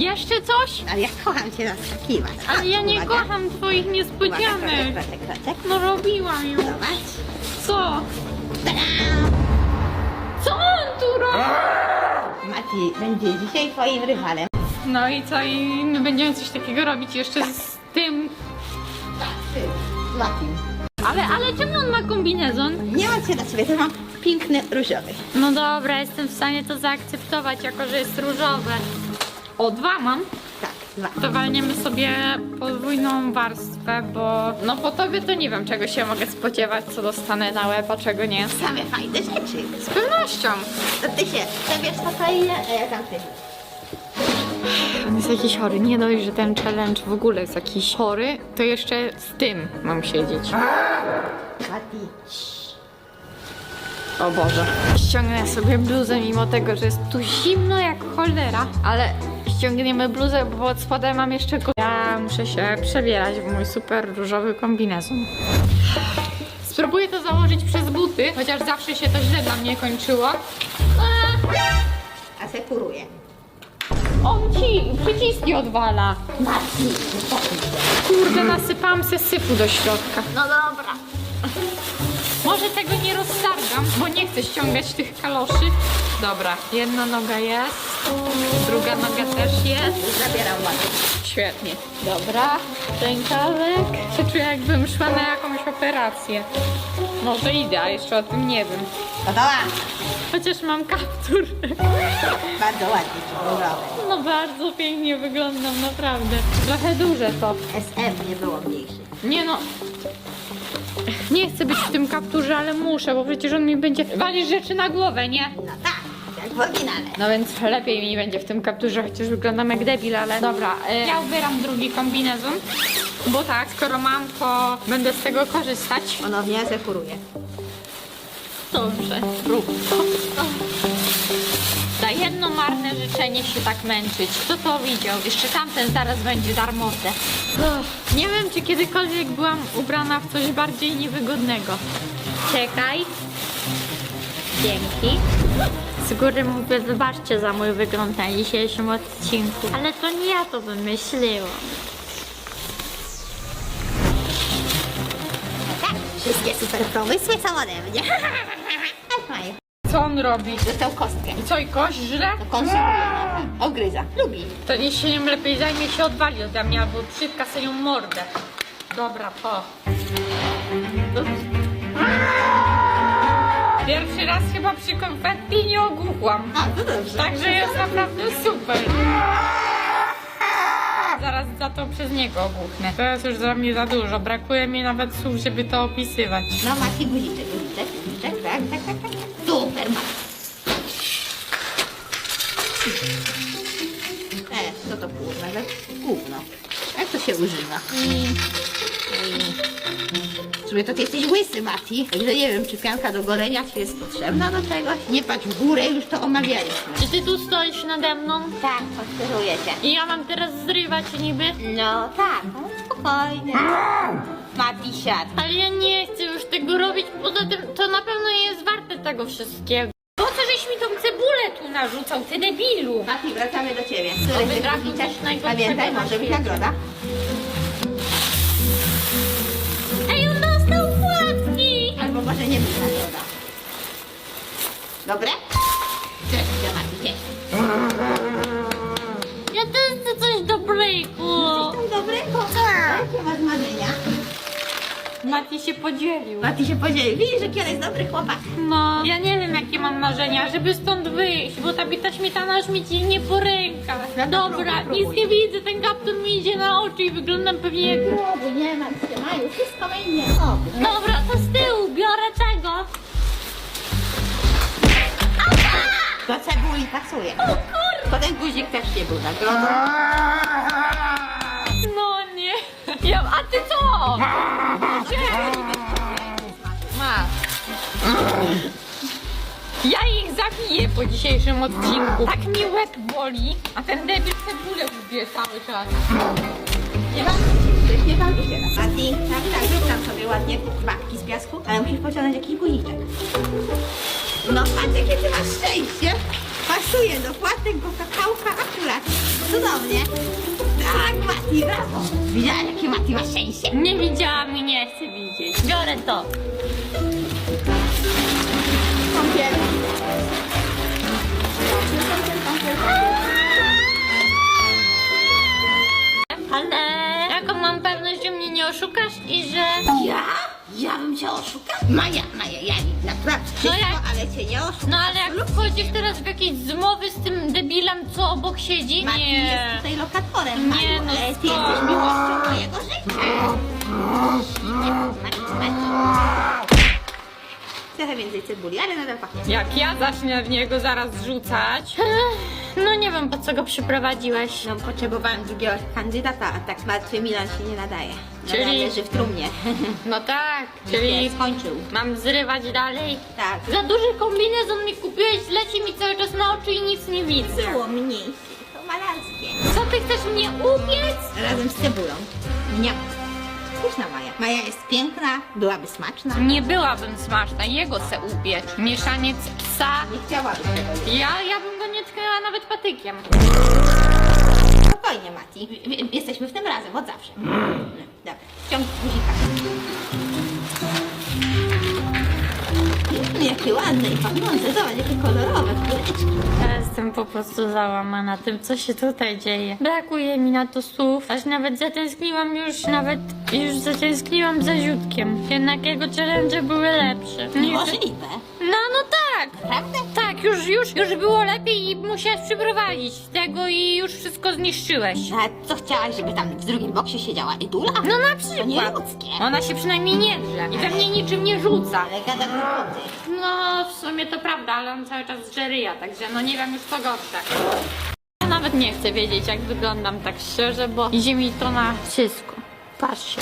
Jeszcze coś? Ale ja kocham cię zaskakiwać. Ale ja nie Uwaga. kocham twoich Uwaga, niespodzianek. kroczek, kroczek, kroczek. No robiłam już. Zobacz. Co? Co on tu robi? Mati będzie dzisiaj twoim rywalem. No i co? I my będziemy coś takiego robić jeszcze z tym. Ty, Mati. Ale, ale czemu on ma kombinezon? Nie mam cię na sobie, to mam piękny różowy. No dobra, jestem w stanie to zaakceptować, jako że jest różowe. O, dwa mam. Tak, dwa. To walniemy sobie podwójną warstwę, bo no po tobie to nie wiem czego się mogę spodziewać, co dostanę na łeb, a czego nie. Same fajne rzeczy. Z pewnością. To ty się przebierz spokojnie, a ja tam ty. On jest jakiś chory. Nie dość, że ten challenge w ogóle jest jakiś chory, to jeszcze z tym mam siedzieć. Mati. O Boże. Ściągnę sobie bluzę mimo tego, że jest tu zimno jak cholera, ale ściągniemy bluzę, bo pod spodem mam jeszcze. Ja muszę się przebierać w mój super różowy kombinezon. Spróbuję to założyć przez buty, chociaż zawsze się to źle dla mnie kończyło. Asekuruję. On ci przyciski odwala. Kurde, nasypałam se syfu do środka. No dobra. Może tego nie roztargam, bo nie chcę ściągać tych kaloszy. Dobra, jedna noga jest, druga noga też jest. Zabieram Mati. Świetnie. Dobra, rękawek. Się czuję jakbym szła na jakąś operację. Może idę, a jeszcze o tym nie wiem. Gotowa? Chociaż mam kaptur. Bardzo ładnie ci. No bardzo pięknie wyglądam, naprawdę. Trochę duże to. SM nie było mniejszy. Nie no. Nie chcę być w tym kapturze, ale muszę, bo przecież on mi będzie walić rzeczy na głowę, nie? No tak, jak w oryginale. No więc lepiej mi będzie w tym kapturze, chociaż wyglądam jak debil, ale dobra. y, Ja ubieram drugi kombinezon, bo tak, skoro mam, to będę z tego korzystać. Ponownie asekuruję. Dobrze, rób to. Jedno marne życzenie się tak męczyć. Kto to widział? Jeszcze tamten zaraz będzie darmowy. Nie wiem, czy kiedykolwiek byłam ubrana w coś bardziej niewygodnego. Czekaj. Dzięki. Z góry mówię, wybaczcie za mój wygląd na dzisiejszym odcinku. Ale to nie ja to wymyśliłam. Tak, wszystkie super pomysły są ode mnie. Mają. Co on robi? Dostał kostkę. I co, i kość żre? To konsumuje. Ogryza. Lubi. To niech się nim lepiej zajmie się odwali ode mnie, albo przytka sobie ją mordę. Dobra, to. Pierwszy raz chyba przy konfetti nie ogłuchłam. A, to dobrze. Także jest naprawdę super. Zaraz za to przez niego ogłuchnę. To jest już za mnie za dużo. Brakuje mi nawet słów, żeby to opisywać. No Mati, guziczek, guziczek, guziczek, tak, tak, tak, tak. Super, Mati. E, co to kurwa, ale gówno. Jak to się używa? W sumie to ty jesteś łysy, Mati. Także nie wiem, czy pianka do golenia ci jest potrzebna do czegoś. Nie patrz w górę, już to omawialiśmy. Czy ty tu stoisz nade mną? Tak, odkieruję cię. I ja mam teraz zrywać niby? No tak, no, spokojnie. Mati siad. Ale ja nie chcę już tego robić, poza tym to na pewno nie jest warte tego wszystkiego. Po co żeś mi tą narzucał, ty debilu? Mati, wracamy do ciebie. Chcesz coś najgorszego Pamiętaj, może być nagroda. Ej, on dostał płatki! Albo może nie być nagroda. Dobre? Cześć, ja Mati, cześć. Ja też chcę coś dobrego. Coś dobrego? Mati się podzielił. Mati się podzieli. Widzisz, on jest dobry chłopak. No, ja nie wiem jakie mam marzenia, żeby stąd wyjść, bo ta bita śmietana aż mi ciśnie po rękach. No to Dobra, próbuj, nic próbuj. nie widzę, ten kaptur mi idzie na oczy i wyglądam pewnie jak... Głowy, nie ma się, Maju, wszystko będzie. Dobra, to z tyłu, biorę tego. do cebuli pasuje. O kur... To ten guzik też nie był nagrodą. A ty co? Masz. Ja ich zabiję po dzisiejszym odcinku. Tak mi łeb boli, a ten debil cebulę ubie cały czas. Nie ma? Coś nie bawi się. Mati, tak, tak, zrób tam sobie ładnie babki z piasku, ale musisz pociągnąć jakiś guziczek. No, patrz jakie ty masz szczęście. Pasuje do płatek, bo kakałka akurat. Cudownie. Tak, Mati, brawo. Widziałeś, jakie Mati ma szczęście? Nie widziałam i nie chcę widzieć. Biorę to. Kąpiel. Ale jaką mam pewność, że mnie nie oszukasz i że... Ja? Ja bym cię oszukał? Maja, Maja, ja naprawdę wszystko, jak- ale cię nie oszukam. No ale jak wchodzisz teraz w jakieś zmowy z tym debilem, co obok siedzi? Mati Nie. jest tutaj lokatorem, Nie, Maju, no ale ty skąd? jesteś miłością mojego życia. Mati. Trochę więcej cebuli, ale nadal pachnie. Jak ja zacznę w niego zaraz rzucać... No nie wiem, po co go przyprowadziłeś. No, potrzebowałam drugiego kandydata, a tak martwy Milan się nie nadaje. Czyli- Czyli... leży w trumnie. No tak, Czyli czyli skończył. mam zrywać dalej. Tak. Za duży kombinezon mi kupiłeś, leci mi cały czas na oczy i nic nie widzę. Było mniejsze, to malarskie. Co ty chcesz mnie upiec? Razem z cebulą. Nie. Pyszna Maja. Maja jest piękna, byłaby smaczna. Nie byłabym smaczna, jego se upiecz. Mieszaniec psa. Nie chciałabyś tego. Ja, ja bym go nie tknęła nawet patykiem. Spokojnie, Mati. Jesteśmy w tym razem, od zawsze. Dobra, ciągnij guzika. Mm, Jakie ładne i pachnące, zobacz, jakie kolorowe kuleczki. Ja jestem po prostu załamana tym, co się tutaj dzieje. Brakuje mi na to słów, aż nawet zatęskniłam już, nawet już zatęskniłam za ziutkiem. Jednak jego challenge były lepsze. Nie- Możliwe. No, no tak. Prawda? Tak, już, już, już było lepiej i musiałeś przyprowadzić tego i już wszystko zniszczyłeś. A co chciałaś, żeby tam w drugim boksie siedziała Idula? No na To przykład. nie ludzkie. Ona się przynajmniej nie drze i we mnie niczym nie rzuca. Ale gada głupoty. No, w sumie to prawda, ale on cały czas żeryja, także no nie wiem już co gorsze. Ja nawet nie chcę wiedzieć, jak wyglądam tak szczerze, bo idzie mi to na wszystko. Patrzcie.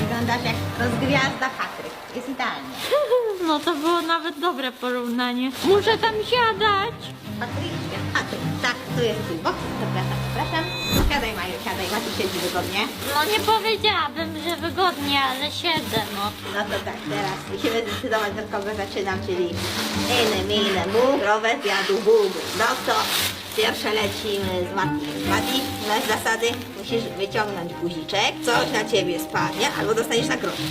Wyglądasz jak rozgwiazda Patryk. Jest idealnie. No to było nawet dobre porównanie. Muszę tam siadać. Patrycja. Patryk. Tak, tu jest twój boks. Zapraszam, zapraszam. Siadaj Maju, siadaj. Mati siedzi wygodnie. No nie powiedziałabym, że wygodnie, ale siedzę, no. No to tak, teraz musimy zdecydować od kogo zaczynam, czyli inne, mile, mu, krowę zjadł Bóg. No to pierwsze lecimy z Mati. Mati, znasz zasady? Musisz wyciągnąć guziczek, coś na ciebie spadnie, albo dostaniesz nagrodę.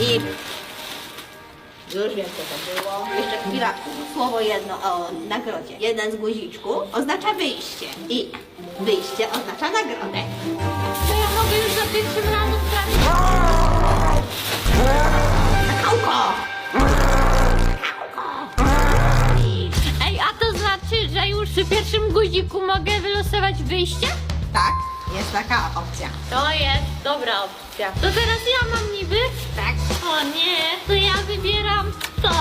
I już wiem co to było. Jeszcze chwila, słowo jedno o nagrodzie. Jeden z guziczków oznacza wyjście i wyjście oznacza nagrodę. To ja mogę już za pierwszym razem prawie... Kakałko! Ej, a to znaczy, że już przy pierwszym guziku mogę wylosować wyjście? Tak, jest taka opcja. To jest dobra opcja. To teraz ja mam niby? Tak. O nie, to ja wybieram to.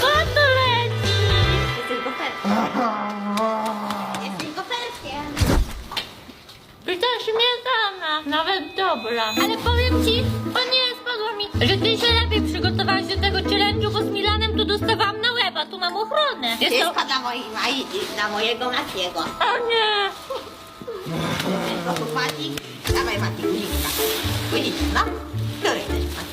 Co to leci? Jesteś goferkiem. Jesteś goferkiem. I to śmietana. Nawet dobra. Ale powiem ci, o nie, spadło mi, że ty się lepiej przygotowałaś do tego challenge'u, bo z Milanem tu dostawałam na łeb, a tu mam ochronę. Jest to... Wszystko dla, mojej, Mai- dla mojego Matiego. O nie. Wszystko Mati. Dawaj Mati, guziczka. Guziczka, no. Który chcesz Mati?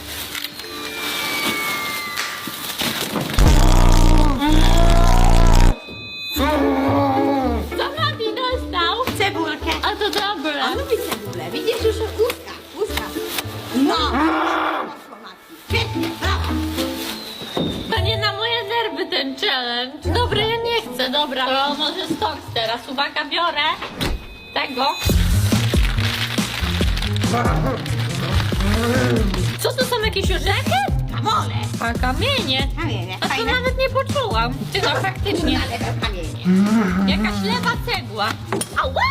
Co Mati dostał? Cebulkę. A to dobre. On lubi cebulę. Widzisz już łuska, łuska. No. Poszło Mati. Świetnie, brawo. To nie na moje nerwy ten challenge. Dobra, ja nie chcę, dobra. To może stok teraz. Uwaga, biorę tego. Co to są jakieś orzechy? Kamole. A kamienie. Kamienie, A to fajne. nawet nie poczułam. Ty no faktycznie. Ale kamienie. Jakaś lewa cegła. Ała!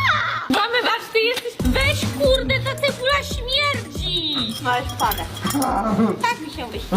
Mamy masz, ty jesteś... Weź kurde, ta cebula śmierdzi. Możesz podać. Tak mi się wyśni.